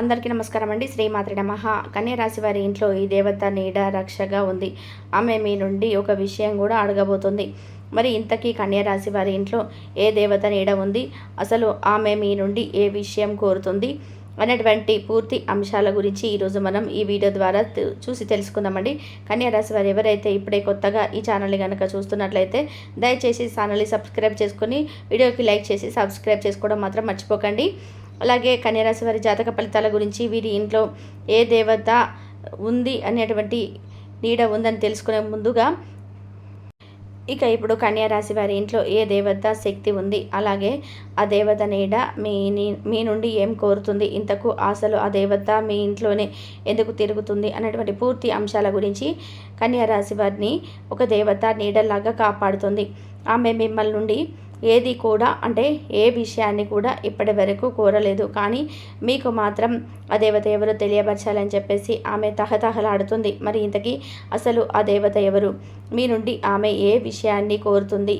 అందరికీ నమస్కారం అండి. శ్రీమాత్రి నమః. కన్యరాశి వారి ఇంట్లో ఈ దేవత నీడ రక్షగా ఉంది. ఆమె మీ నుండి ఒక విషయం కూడా అడగబోతుంది. మరి ఇంతకీ కన్యరాశి వారి ఇంట్లో ఏ దేవత నీడ ఉంది? అసలు ఆమె మీ నుండి ఏ విషయం కోరుతుంది? అనేటువంటి పూర్తి అంశాల గురించి ఈరోజు మనం ఈ వీడియో ద్వారా చూసి తెలుసుకుందామండి. కన్యారాశి వారు ఎవరైతే ఇప్పుడే కొత్తగా ఈ ఛానల్ని కనుక చూస్తున్నట్లయితే దయచేసి ఛానల్ని సబ్స్క్రైబ్ చేసుకుని వీడియోకి లైక్ చేసి సబ్స్క్రైబ్ చేసుకోవడం మాత్రం మర్చిపోకండి. అలాగే కన్యారాశి వారి జాతక ఫలితాల గురించి వీరి ఇంట్లో ఏ దేవత ఉంది అనేటువంటి నీడ ఉందని తెలుసుకునే ముందుగా ఇక ఇప్పుడు కన్యారాశి వారి ఇంట్లో ఏ దేవత శక్తి ఉంది? అలాగే ఆ దేవత నీడ మీ మీ నుండి ఏం కోరుతుంది? ఇంతకు ఆశలు ఆ దేవత మీ ఇంట్లోనే ఎందుకు తిరుగుతుంది? అనేటువంటి పూర్తి అంశాల గురించి కన్యారాశి వారిని ఒక దేవత నీడలాగా కాపాడుతుంది. ఆమె మిమ్మల్ని నుండి ఏది కూడా అంటే ఏ విషయాన్ని కూడా ఇప్పటి వరకు కోరలేదు. కానీ మీకు మాత్రం ఆ దేవత ఎవరో తెలియపరచాలని చెప్పేసి ఆమె తహతహలాడుతుంది. మరి ఇంతకీ అసలు ఆ దేవత ఎవరు? మీ నుండి ఆమె ఏ విషయాన్ని కోరుతుంది?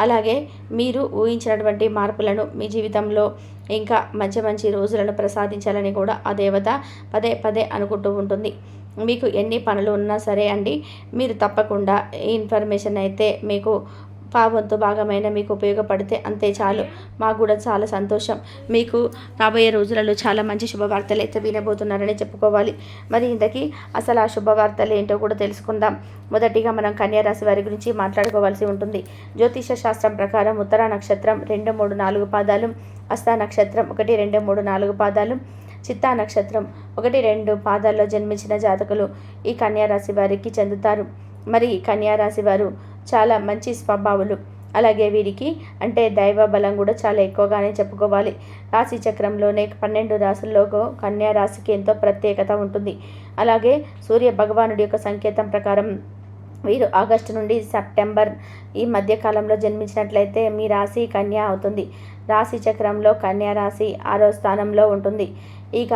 అలాగే మీరు ఊహించినటువంటి మార్పులను మీ జీవితంలో ఇంకా మంచి మంచి రోజులను ప్రసాదించాలని కూడా ఆ దేవత పదే పదే అనుకుంటూ ఉంటుంది. మీకు ఎన్ని పనులు ఉన్నా సరే అండి మీరు తప్పకుండా ఈ ఇన్ఫర్మేషన్ అయితే మీకు పావంతు భాగమైన మీకు ఉపయోగపడితే అంతే చాలు. మాకు కూడా చాలా సంతోషం. మీకు రాబోయే రోజులలో చాలా మంచి శుభవార్తలు అయితే వినబోతున్నారని చెప్పుకోవాలి. మరి ఇంతకీ అసలు ఆ శుభవార్తలు ఏంటో కూడా తెలుసుకుందాం. మొదటిగా మనం కన్యారాశి వారి గురించి మాట్లాడుకోవాల్సి ఉంటుంది. జ్యోతిష శాస్త్రం ప్రకారం ఉత్తర నక్షత్రం రెండు మూడు నాలుగు పాదాలు హస్త నక్షత్రం ఒకటి రెండు మూడు నాలుగు పాదాలు చిత్తా నక్షత్రం ఒకటి రెండు పాదాల్లో జన్మించిన జాతకులు ఈ కన్యారాశి వారికి చెందుతారు. మరి కన్యారాశి వారు చాలా మంచి స్వభావులు. అలాగే వీరికి అంటే దైవ బలం కూడా చాలా ఎక్కువగానే చెప్పుకోవాలి. రాశి చక్రంలోనే పన్నెండు రాశుల్లో కన్యా రాశికి ఎంతో ప్రత్యేకత ఉంటుంది. అలాగే సూర్య భగవానుడి యొక్క సంకేతం ప్రకారం వీరు ఆగస్టు నుండి సెప్టెంబర్ ఈ మధ్యకాలంలో జన్మించినట్లయితే మీ రాశి కన్యా అవుతుంది. రాశి చక్రంలో కన్యా రాశి ఆరో స్థానంలో ఉంటుంది. ఇక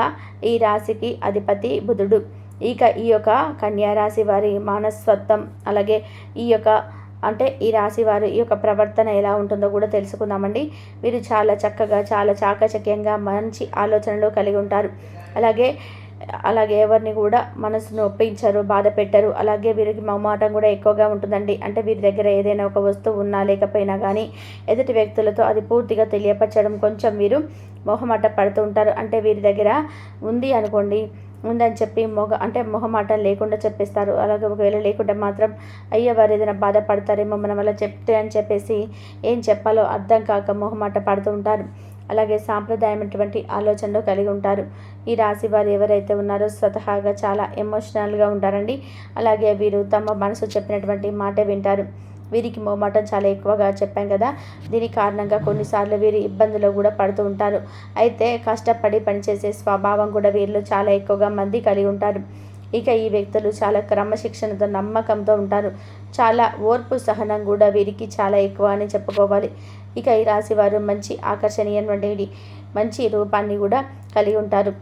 ఈ రాశికి అధిపతి బుధుడు. ఇక ఈ యొక్క కన్యా రాశి వారి మానసత్వం అలాగే ఈ యొక్క అంటే ఈ రాశి వారి ఈ యొక్క ప్రవర్తన ఎలా ఉంటుందో కూడా తెలుసుకుందామండి. వీరు చాలా చక్కగా చాలా చాకచక్యంగా మంచి ఆలోచనలు కలిగి ఉంటారు. అలాగే అలాగే ఎవరిని కూడా మనసును ఒప్పించరు బాధ పెట్టరు. అలాగే వీరికి మొహమాటం కూడా ఎక్కువగా ఉంటుందండి. అంటే వీరి దగ్గర ఏదైనా ఒక వస్తువు ఉన్నా లేకపోయినా కానీ ఎదుటి వ్యక్తులతో అది పూర్తిగా తెలియపరచడం కొంచెం వీరు మొహమాట పడుతూ ఉంటారు. అంటే వీరి దగ్గర ఉంది అనుకోండి ఉందని చెప్పి మొగ అంటే మొహమాటం లేకుండా చెప్పేస్తారు. అలాగే ఒకవేళ లేకుంటే మాత్రం అయ్యో వారు ఏదైనా బాధపడతారేమో మనం అలా చెప్తే అని చెప్పేసి ఏం చెప్పాలో అర్థం కాక మొహమాట పడుతూ ఉంటారు. అలాగే సాంప్రదాయమైనటువంటి ఆలోచనలు కలిగి ఉంటారు. ఈ రాశి వారు ఎవరైతే ఉన్నారో స్వతహాగా చాలా ఎమోషనల్గా ఉంటారండి. అలాగే వీరు తమ మనసు చెప్పినటువంటి మాట వింటారు. వీరికి మోమాటం చాలా ఎక్కువగా చెప్పాం కదా. దీని కారణంగా కొన్నిసార్లు వీరు ఇబ్బందులు కూడా పడుతూ ఉంటారు. అయితే కష్టపడి పనిచేసే స్వభావం కూడా వీరిలో చాలా ఎక్కువగా మంది కలిగి ఉంటారు. ఇక ఈ వ్యక్తులు చాలా క్రమశిక్షణతో నమ్మకంతో ఉంటారు. చాలా ఓర్పు సహనం కూడా వీరికి చాలా ఎక్కువ అని చెప్పుకోవాలి. ఇక ఈ రాశి వారు మంచి ఆకర్షణీయమైనటువంటి మంచి రూపాన్ని కూడా కలిగి ఉంటారు.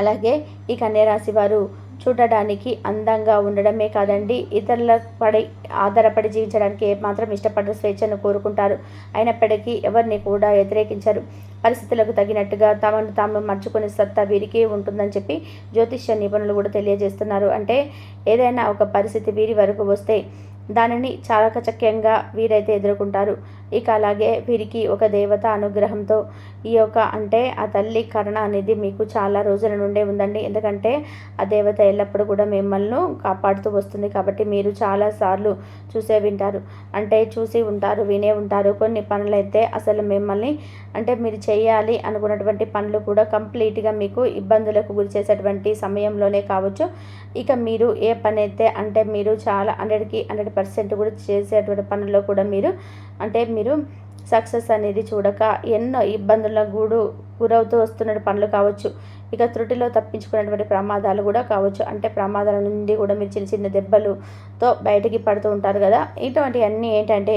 అలాగే ఈ కన్యరాశి వారు చూడడానికి అందంగా ఉండడమే కాదండి. ఇతరుల పడి ఆధారపడి జీవించడానికి ఏమాత్రం ఇష్టపడరు స్వేచ్ఛను కోరుకుంటారు. అయినప్పటికీ ఎవరిని కూడా వ్యతిరేకించరు. పరిస్థితులకు తగినట్టుగా తమను తాము మర్చుకునే సత్తా వీరికి ఉంటుందని చెప్పి జ్యోతిష్య నిపుణులు కూడా తెలియజేస్తున్నారు. అంటే ఏదైనా ఒక పరిస్థితి వీరి వరకు వస్తే దానిని చాలకచక్యంగా వీరైతే ఎదుర్కొంటారు. ఇక అలాగే వీరికి ఒక దేవత అనుగ్రహంతో ఈ యొక్క అంటే ఆ తల్లి కరుణ అనేది మీకు చాలా రోజుల నుండే ఉందండి. ఎందుకంటే ఆ దేవత ఎల్లప్పుడూ కూడా మిమ్మల్ని కాపాడుతూ వస్తుంది కాబట్టి మీరు చాలా సార్లు చూసే వింటారు. అంటే చూసి ఉంటారు వినే ఉంటారు. కొన్ని పనులైతే అసలు మిమ్మల్ని అంటే మీరు చేయాలి అనుకున్నటువంటి పనులు కూడా కంప్లీట్గా మీకు ఇబ్బందులకు గురి చేసేటువంటి సమయంలోనే కావచ్చు. ఇక మీరు ఏ పని అయితే అంటే మీరు చాలా హండ్రెడ్కి హండ్రెడ్ పర్సెంట్ కూడా చేసేటువంటి పనుల్లో కూడా మీరు అంటే మీరు సక్సెస్ అనేది చూడక ఎన్నో ఇబ్బందుల గూడు గురవుతూ వస్తున్న పనులు కావచ్చు ఇక త్రుటిలో తప్పించుకునేటువంటి ప్రమాదాలు కూడా కావచ్చు. అంటే ప్రమాదాల నుండి కూడా మీరు చిన్న చిన్న దెబ్బలుతో బయటికి పడుతూ ఉంటారు కదా. ఇటువంటి అన్నీ ఏంటంటే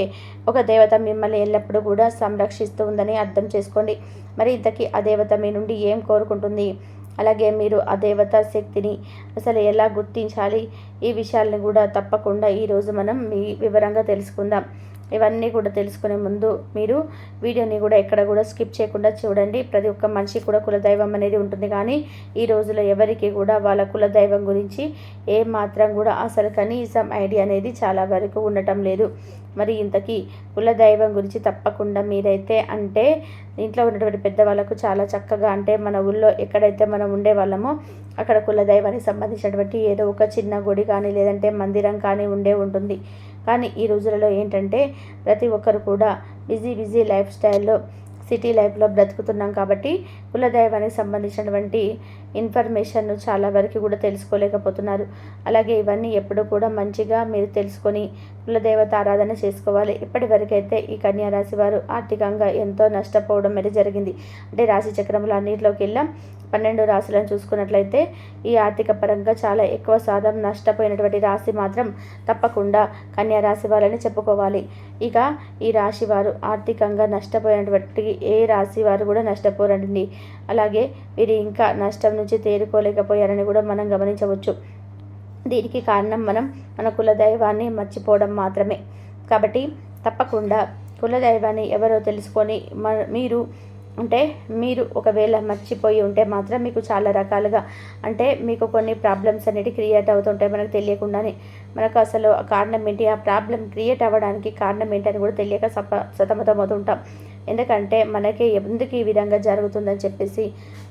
ఒక దేవత మిమ్మల్ని ఎల్లప్పుడూ కూడా సంరక్షిస్తూ ఉందని అర్థం చేసుకోండి. మరి ఇంతకీ ఆ దేవత మీ నుండి ఏం కోరుకుంటుంది? అలాగే మీరు ఆ దేవతా శక్తిని అసలు ఎలా గుర్తించాలి? ఈ విషయాలను కూడా తప్పకుండా ఈరోజు మనం మీ వివరంగా తెలుసుకుందాం. ఇవన్నీ కూడా తెలుసుకునే ముందు మీరు వీడియోని కూడా ఎక్కడ కూడా స్కిప్ చేయకుండా చూడండి. ప్రతి ఒక్క మనిషి కూడా కులదైవం అనేది ఉంటుంది. కానీ ఈ రోజులో ఎవరికి కూడా వాళ్ళ కులదైవం గురించి ఏ మాత్రం కూడా అసలు కనీసం ఐడియా అనేది చాలా వరకు ఉండటం లేదు. మరి ఇంతకీ కులదైవం గురించి తప్పకుండా మీరైతే అంటే ఇంట్లో ఉన్నటువంటి పెద్దవాళ్ళకు చాలా చక్కగా అంటే మన ఊళ్ళో ఎక్కడైతే మనం ఉండే వాళ్ళమో అక్కడ కులదైవానికి సంబంధించినటువంటి ఏదో ఒక చిన్న గుడి కానీ లేదంటే మందిరం కానీ ఉండే ఉంటుంది. కానీ ఈ రోజులలో ఏంటంటే ప్రతి ఒక్కరు కూడా బిజీ బిజీ లైఫ్ స్టైల్లో సిటీ లైఫ్లో బ్రతుకుతున్నాం కాబట్టి కులదైవానికి సంబంధించినటువంటి ఇన్ఫర్మేషన్ను చాలా వరకు కూడా తెలుసుకోలేకపోతున్నారు. అలాగే ఇవన్నీ ఎప్పుడు కూడా మంచిగా మీరు తెలుసుకొని కులదేవత ఆరాధన చేసుకోవాలి. ఇప్పటి వరకైతే ఈ కన్యా రాశి వారు ఆర్థికంగా ఎంతో నష్టపోవడం మరి జరిగింది. అంటే రాశి చక్రంలో అన్నింటిలోకి వెళ్ళాం. పన్నెండు రాశులను చూసుకున్నట్లయితే ఈ ఆర్థిక పరంగా చాలా ఎక్కువ శాతం నష్టపోయినటువంటి రాశి మాత్రం తప్పకుండా కన్యా రాశి వారని చెప్పుకోవాలి. ఇక ఈ రాశి వారు ఆర్థికంగా నష్టపోయినటువంటి ఏ రాశి వారు కూడా నష్టపోరండి. అలాగే వీరు ఇంకా నష్టం నుంచి తేరుకోలేకపోయారని కూడా మనం గమనించవచ్చు. దీనికి కారణం మనం మన కులదైవాన్ని మర్చిపోవడం మాత్రమే. కాబట్టి తప్పకుండా కులదైవాన్ని ఎవరో తెలుసుకొని మీరు అంటే మీరు ఒకవేళ మర్చిపోయి ఉంటే మాత్రం మీకు చాలా రకాలుగా అంటే మీకు కొన్ని ప్రాబ్లమ్స్ అనేవి క్రియేట్ అవుతుంటాయి మనకు తెలియకుండానే. మనకు అసలు కారణం ఏంటి? ఆ ప్రాబ్లం క్రియేట్ అవ్వడానికి కారణం ఏంటని కూడా తెలియక సప సతమతమవుతుంటాం. ఎందుకంటే మనకి ఎందుకు ఈ విధంగా జరుగుతుందని చెప్పేసి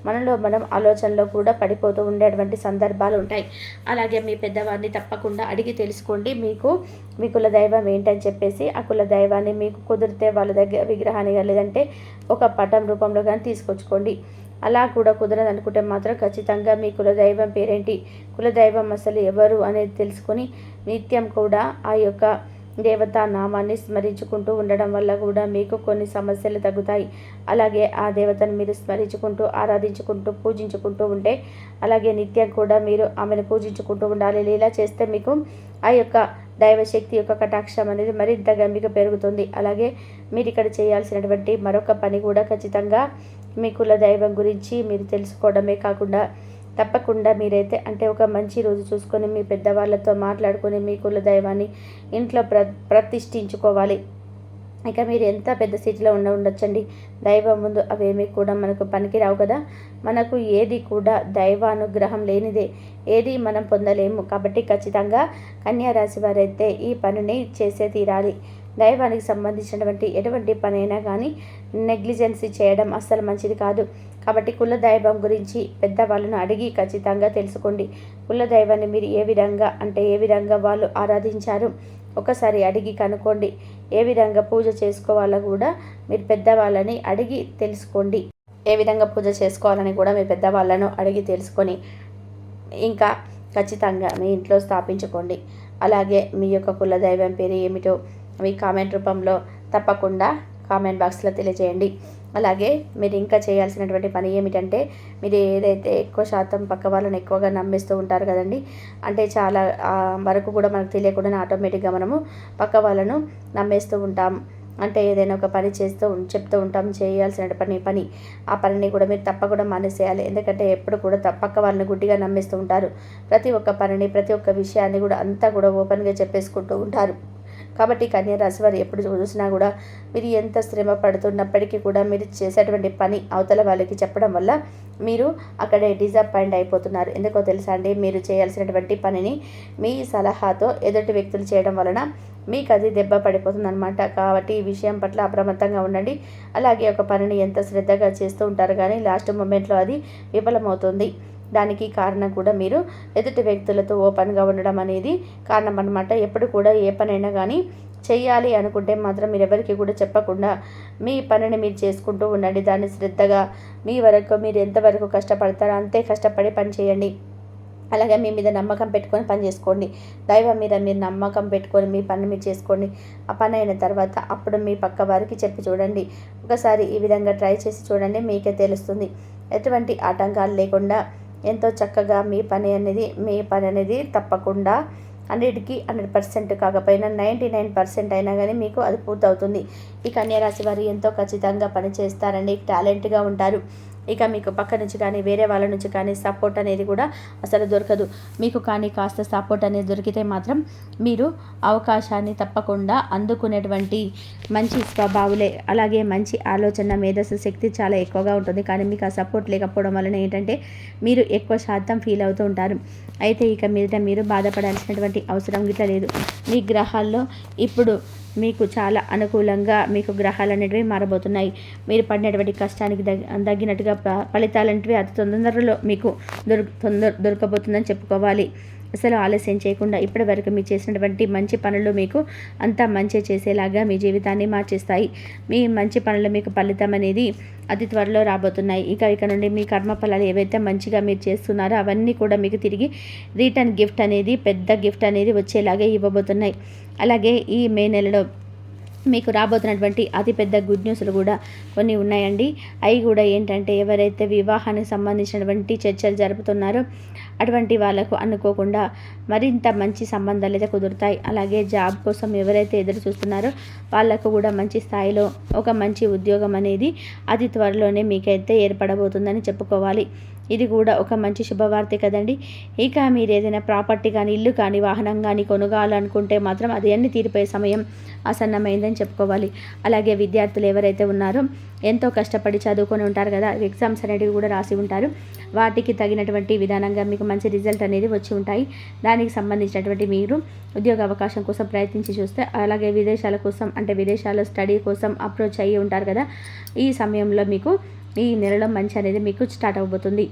మనలో మనం ఆలోచనలో కూడా పడిపోతూ ఉండేటువంటి సందర్భాలు ఉంటాయి. అలాగే మీ పెద్దవారిని తప్పకుండా అడిగి తెలుసుకోండి. మీకు మీ కుల దైవం ఏంటని చెప్పేసి ఆ కుల దైవాన్ని మీకు కుదిరితే వాళ్ళ దగ్గర విగ్రహాన్ని లేదంటే ఒక పటం రూపంలో కానీ తీసుకొచ్చుకోండి. అలా కూడా కుదరదు అనుకుంటే మాత్రం ఖచ్చితంగా మీ కులదైవం పేరేంటి? కులదైవం అసలు ఎవరు అనేది తెలుసుకొని నిత్యం కూడా ఆ యొక్క దేవతా నామాన్ని స్మరించుకుంటూ ఉండడం వల్ల కూడా మీకు కొన్ని సమస్యలు తగ్గుతాయి. అలాగే ఆ దేవతను మీరు స్మరించుకుంటూ ఆరాధించుకుంటూ పూజించుకుంటూ ఉంటే అలాగే నిత్యం కూడా మీరు ఆమెను పూజించుకుంటూ ఉండాలి. ఇలా చేస్తే మీకు ఆ యొక్క దైవశక్తి యొక్క కటాక్షం అనేది మరింతగా మీకు పెరుగుతుంది. అలాగే మీరు ఇక్కడ చేయాల్సినటువంటి మరొక పని కూడా ఖచ్చితంగా మీ కుల దైవం గురించి మీరు తెలుసుకోవడమే కాకుండా తప్పకుండా మీరైతే అంటే ఒక మంచి రోజు చూసుకొని మీ పెద్దవాళ్ళతో మాట్లాడుకొని మీ కుల దైవాన్ని ఇంట్లో ప్ర ప్రతిష్ఠించుకోవాలి. ఇక మీరు ఎంత పెద్ద స్థితిలో ఉండ ఉండొచ్చండి. దైవం ముందు అవేమీ కూడా మనకు పనికిరావు కదా. మనకు ఏది కూడా దైవానుగ్రహం లేనిదే ఏది మనం పొందలేము. కాబట్టి ఖచ్చితంగా కన్యారాశి వారైతే ఈ పనిని చేసే తీరాలి. దైవానికి సంబంధించినటువంటి ఎటువంటి పనైనా కానీ నెగ్లిజెన్సీ చేయడం అస్సలు మంచిది కాదు. కాబట్టి కుల దైవం గురించి పెద్దవాళ్ళను అడిగి ఖచ్చితంగా తెలుసుకోండి. కుల దైవాన్ని మీరు ఏ విధంగా అంటే ఏ విధంగా వాళ్ళు ఆరాధించారు? ఒకసారి అడిగి కనుక్కోండి. ఏ విధంగా పూజ చేసుకోవాలో కూడా మీరు పెద్దవాళ్ళని అడిగి తెలుసుకోండి. ఏ విధంగా పూజ చేసుకోవాలని కూడా మీ పెద్దవాళ్ళను అడిగి తెలుసుకొని ఇంకా ఖచ్చితంగా మీ ఇంట్లో స్థాపించుకోండి. అలాగే మీ యొక్క కుల దైవం పేరు ఏమిటో మీ కామెంట్ రూపంలో తప్పకుండా కామెంట్ బాక్స్లో తెలియజేయండి. అలాగే మీరు ఇంకా చేయాల్సినటువంటి పని ఏమిటంటే మీరు ఏదైతే ఎక్కువ శాతం పక్క వాళ్ళని ఎక్కువగా నమ్మిస్తూ ఉంటారు కదండి అంటే చాలా వరకు కూడా మనకు తెలియకుండా ఆటోమేటిక్గా మనము పక్క వాళ్ళను నమ్మేస్తూ ఉంటాం. అంటే ఏదైనా ఒక పని చేస్తూ చెప్తూ ఉంటాం చేయాల్సిన పని పని ఆ పనిని కూడా మీరు తప్పకుండా మానేసేయాలి. ఎందుకంటే ఎప్పుడు కూడా పక్క వాళ్ళని గుడ్డిగా నమ్మిస్తూ ఉంటారు. ప్రతి ఒక్క పనిని ప్రతి ఒక్క విషయాన్ని కూడా అంతా కూడా ఓపెన్గా చెప్పేసుకుంటూ ఉంటారు. కాబట్టి కన్యా రాశి వారు ఎప్పుడు చూసినా కూడా మీరు ఎంత శ్రమ పడుతున్నప్పటికీ కూడా మీరు చేసేటువంటి పని అవతల వాళ్ళకి చెప్పడం వల్ల మీరు అక్కడే డిజపాయింట్ అయిపోతున్నారు. ఎందుకో తెలుసా అండి? మీరు చేయాల్సినటువంటి పనిని మీ సలహాతో ఎదుటి వ్యక్తులు చేయడం వలన మీకు అది దెబ్బ పడిపోతుంది అనమాట కాబట్టి ఈ విషయం పట్ల అప్రమత్తంగా ఉండండి. అలాగే ఒక పనిని ఎంత శ్రద్ధగా చేస్తూ ఉంటారు కానీ లాస్ట్ మూమెంట్లో అది విఫలమవుతుంది. దానికి కారణం కూడా మీరు ఎదుటి వ్యక్తులతో ఓపెన్గా ఉండడం అనేది కారణం అనమాట ఎప్పుడు కూడా ఏ పనైనా కానీ చేయాలి అనుకుంటే మాత్రం మీరు ఎవరికి కూడా చెప్పకుండా మీ పనిని మీరు చేసుకుంటూ ఉండండి. దాన్ని శ్రద్ధగా మీ వరకు మీరు ఎంతవరకు కష్టపడతారో అంతే కష్టపడి పని చేయండి. అలాగే మీ మీద నమ్మకం పెట్టుకొని పని చేసుకోండి. దైవం మీద మీరు నమ్మకం పెట్టుకొని మీ పని మీరు చేసుకోండి. ఆ పని అయిన తర్వాత అప్పుడు మీ పక్క వారికి చెప్పి చూడండి. ఒకసారి ఈ విధంగా ట్రై చేసి చూడండి. మీకే తెలుస్తుంది. ఎటువంటి ఆటంకాలు లేకుండా ఎంతో చక్కగా మీ పని అనేది మీ పని అనేది తప్పకుండా హండ్రెడ్కి హండ్రెడ్ పర్సెంట్ కాకపోయినా నైంటీ నైన్ పర్సెంట్ అయినా కానీ మీకు అది పూర్తవుతుంది. ఈ కన్యారాశి వారు ఎంతో ఖచ్చితంగా పనిచేస్తారండి టాలెంట్గా ఉంటారు. ఇక మీకు పక్క నుంచి కానీ వేరే వాళ్ళ నుంచి కానీ సపోర్ట్ అనేది కూడా అసలు దొరకదు. మీకు కానీ కాస్త సపోర్ట్ అనేది దొరికితే మాత్రం మీరు అవకాశాన్ని తప్పకుండా అందుకునేటువంటి మంచి స్వభావులే అలాగే మంచి ఆలోచన మేధస్సు శక్తి చాలా ఎక్కువగా ఉంటుంది. కానీ మీకు ఆ సపోర్ట్ లేకపోవడం వలన ఏంటంటే మీరు ఎక్కువ శాతం ఫీల్ అవుతూ ఉంటారు. అయితే ఇక మీదట మీరు బాధపడాల్సినటువంటి అవసరం గిట్లా లేదు. మీ గ్రహాల్లో ఇప్పుడు మీకు చాలా అనుకూలంగా మీకు గ్రహాలు అనేటివి మారబోతున్నాయి. మీరు పడినటువంటి కష్టానికి తగ్గినట్టుగా ఫలితాలంటివి అతి తొందరలో మీకు దొరు తొందర దొరకబోతుందని చెప్పుకోవాలి. అసలు ఆలస్యం చేయకుండా ఇప్పటి వరకు మీరు చేసినటువంటి మంచి పనులు మీకు అంతా మంచి చేసేలాగా మీ జీవితాన్ని మార్చేస్తాయి. మీ మంచి పనులు మీకు ఫలితం అనేది అతి త్వరలో రాబోతున్నాయి. ఇక ఇక నుండి మీ కర్మ ఫలాలు ఏవైతే మంచిగా మీరు చేస్తున్నారో అవన్నీ కూడా మీకు తిరిగి రిటర్న్ గిఫ్ట్ అనేది పెద్ద గిఫ్ట్ అనేది వచ్చేలాగా ఇవ్వబోతున్నాయి. అలాగే ఈ మే నెలలో మీకు రాబోతున్నటువంటి అతిపెద్ద గుడ్ న్యూస్లు కూడా కొన్ని ఉన్నాయండి. అవి కూడా ఏంటంటే ఎవరైతే వివాహానికి సంబంధించినటువంటి చర్చలు జరుపుతున్నారో అటువంటి వాళ్ళకు అనుకోకుండా మరింత మంచి సంబంధాలు అయితే కుదురుతాయి. అలాగే జాబ్ కోసం ఎవరైతే ఎదురు చూస్తున్నారో వాళ్ళకు కూడా మంచి స్థాయిలో ఒక మంచి ఉద్యోగం అనేది అతి త్వరలోనే మీకైతే ఏర్పడబోతుందని చెప్పుకోవాలి. ఇది కూడా ఒక మంచి శుభవార్త కదండి. ఇక మీరు ఏదైనా ప్రాపర్టీ కానీ ఇల్లు కానీ వాహనం కానీ కొనుగోలనుకుంటే మాత్రం అది అన్ని తీరిపోయే సమయం ఆసన్నమైందని చెప్పుకోవాలి. అలాగే విద్యార్థులు ఎవరైతే ఉన్నారో ఎంతో కష్టపడి చదువుకొని ఉంటారు కదా ఎగ్జామ్స్ అనేటివి కూడా రాసి ఉంటారు. వాటికి తగినటువంటి విధానంగా మీకు మంచి రిజల్ట్ అనేది వచ్చి ఉంటాయి. దానికి సంబంధించినటువంటి మీరు ఉద్యోగ అవకాశం కోసం ప్రయత్నించి చూస్తే అలాగే విదేశాల కోసం అంటే విదేశాల్లో స్టడీ కోసం అప్రోచ్ అయ్యి ఉంటారు కదా ఈ సమయంలో మీకు ఈ నెలలో మంచి అనేది మీకు స్టార్ట్ అవబోతుంది.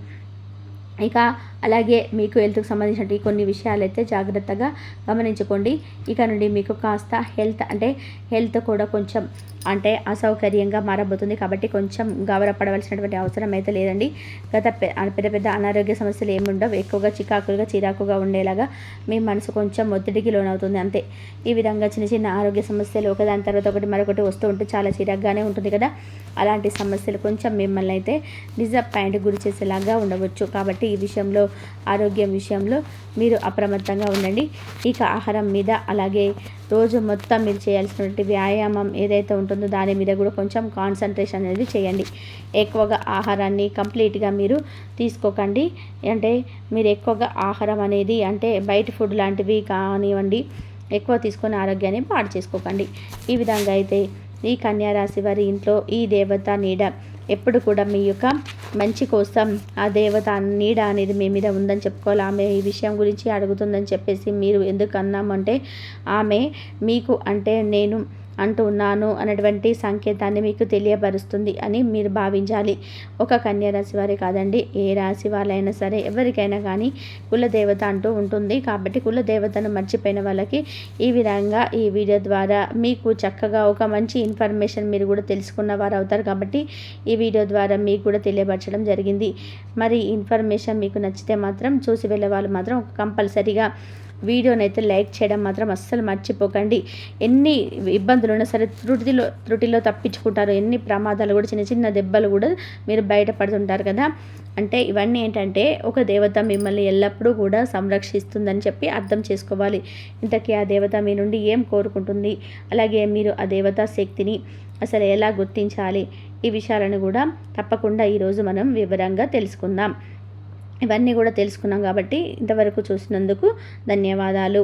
ఇక అలాగే మీకు హెల్త్కి సంబంధించిన కొన్ని విషయాలు అయితే జాగ్రత్తగా గమనించుకోండి. ఇక నుండి మీకు కాస్త హెల్త్ అంటే హెల్త్ కూడా కొంచెం అంటే అసౌకర్యంగా మారబోతుంది కాబట్టి కొంచెం గౌరవపడవలసినటువంటి అవసరం అయితే లేదండి. గత పెద్ద పెద్ద అనారోగ్య సమస్యలు ఏముండవు ఎక్కువగా చికాకులుగా చిరాకుగా ఉండేలాగా మీ మనసు కొంచెం ఒత్తిడికి లోనవుతుంది అంతే. ఈ విధంగా చిన్న చిన్న ఆరోగ్య సమస్యలు ఒకదాని తర్వాత ఒకటి మరొకటి వస్తూ ఉంటే చాలా చిరాగ్గానే ఉంటుంది కదా. అలాంటి సమస్యలు కొంచెం మిమ్మల్ని అయితే డిజపాయింట్ గురి చేసేలాగా ఉండవచ్చు. కాబట్టి ఈ విషయంలో ఆరోగ్యం విషయంలో మీరు అప్రమత్తంగా ఉండండి. ఇక ఆహారం మీద అలాగే రోజు మొత్తం మీరు చేయాల్సినటువంటి వ్యాయామం ఏదైతే ఉంటుందో దాని మీద కూడా కొంచెం కాన్సన్ట్రేషన్ అనేది చేయండి. ఎక్కువగా ఆహారాన్ని కంప్లీట్గా మీరు తీసుకోకండి. అంటే మీరు ఎక్కువగా ఆహారం అనేది అంటే బయట ఫుడ్ లాంటివి కానివ్వండి ఎక్కువ తీసుకొని ఆరోగ్యాన్ని పాడు చేసుకోకండి. ఈ విధంగా అయితే ఈ కన్యారాశి వారి ఇంట్లో ఈ దేవత నీడ ఎప్పుడు కూడా మీ యొక్క మంచి కోసం ఆ దేవత నీడ అనేది మీ మీద ఉందని చెప్పుకోవాలి. ఆమె ఈ విషయం గురించి అడుగుతుందని చెప్పేసి మీరు ఎందుకు అన్నామంటే ఆమె మీకు అంటే నేను అంటూ ఉన్నాను అనేటువంటి సంకేతాన్ని మీకు తెలియపరుస్తుంది అని మీరు భావించాలి. ఒక కన్యా రాశి వారే కాదండి ఏ రాశి వాళ్ళైనా సరే ఎవరికైనా కానీ కులదేవత అంటూ ఉంటుంది. కాబట్టి కులదేవతను మర్చిపోయిన వాళ్ళకి ఈ విధంగా ఈ వీడియో ద్వారా మీకు చక్కగా ఒక మంచి ఇన్ఫర్మేషన్ మీరు కూడా తెలుసుకున్న వారు అవుతారు. కాబట్టి ఈ వీడియో ద్వారా మీకు కూడా తెలియపరచడం జరిగింది. మరి ఇన్ఫర్మేషన్ మీకు నచ్చితే మాత్రం చూసి వెళ్ళే వాళ్ళు మాత్రం కంపల్సరీగా వీడియోని అయితే లైక్ చేయడం మాత్రం అస్సలు మర్చిపోకండి. ఎన్ని ఇబ్బందులు ఉన్నా సరే త్రుటిలో త్రుటిలో తప్పించుకుంటారు. ఎన్ని ప్రమాదాలు కూడా చిన్న చిన్న దెబ్బలు కూడా మీరు బయటపడుతుంటారు కదా. అంటే ఇవన్నీ ఏంటంటే ఒక దేవత మిమ్మల్ని ఎల్లప్పుడూ కూడా సంరక్షిస్తుందని చెప్పి అర్థం చేసుకోవాలి. ఇంతకీ ఆ దేవత మీ నుండి ఏం కోరుకుంటుంది? అలాగే మీరు ఆ దేవతా శక్తిని అసలు ఎలా గుర్తించాలి? ఈ విషయాలను కూడా తప్పకుండా ఈరోజు మనం వివరంగా తెలుసుకుందాం. ఇవన్నీ కూడా తెలుసుకున్నాం కాబట్టి ఇంతవరకు చూసినందుకు ధన్యవాదాలు.